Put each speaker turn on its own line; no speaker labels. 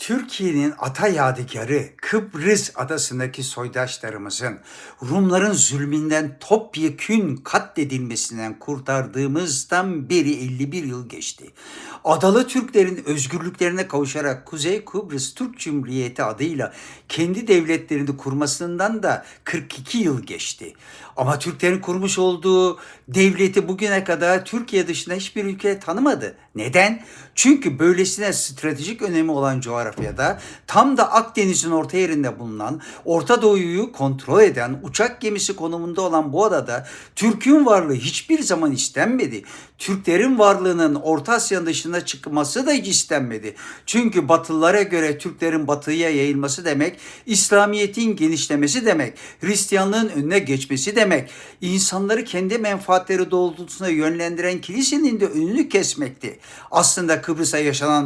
Türkiye'nin ata yadigarı Kıbrıs adasındaki soydaşlarımızın Rumların zulmünden topyekün katledilmesinden kurtardığımızdan beri 51 yıl geçti. Adalı Türklerin özgürlüklerine kavuşarak Kuzey Kıbrıs Türk Cumhuriyeti adıyla kendi devletlerini kurmasından da 42 yıl geçti. Ama Türklerin kurmuş olduğu devleti bugüne kadar Türkiye dışında hiçbir ülke tanımadı. Neden? Çünkü böylesine stratejik önemi olan coğrafyada tam da Akdeniz'in orta yerinde bulunan, Orta Doğu'yu kontrol eden, uçak gemisi konumunda olan bu adada Türk'ün varlığı hiçbir zaman istenmedi. Türklerin varlığının Orta Asya'nın dışına çıkması da hiç istenmedi. Çünkü Batılılara göre Türklerin batıya yayılması demek, İslamiyet'in genişlemesi demek, Hristiyanlığın önüne geçmesi demek, insanları kendi menfaatleri doğrultusunda yönlendiren kilisenin de önünü kesmekti. Aslında Kıbrıs'a yaşanan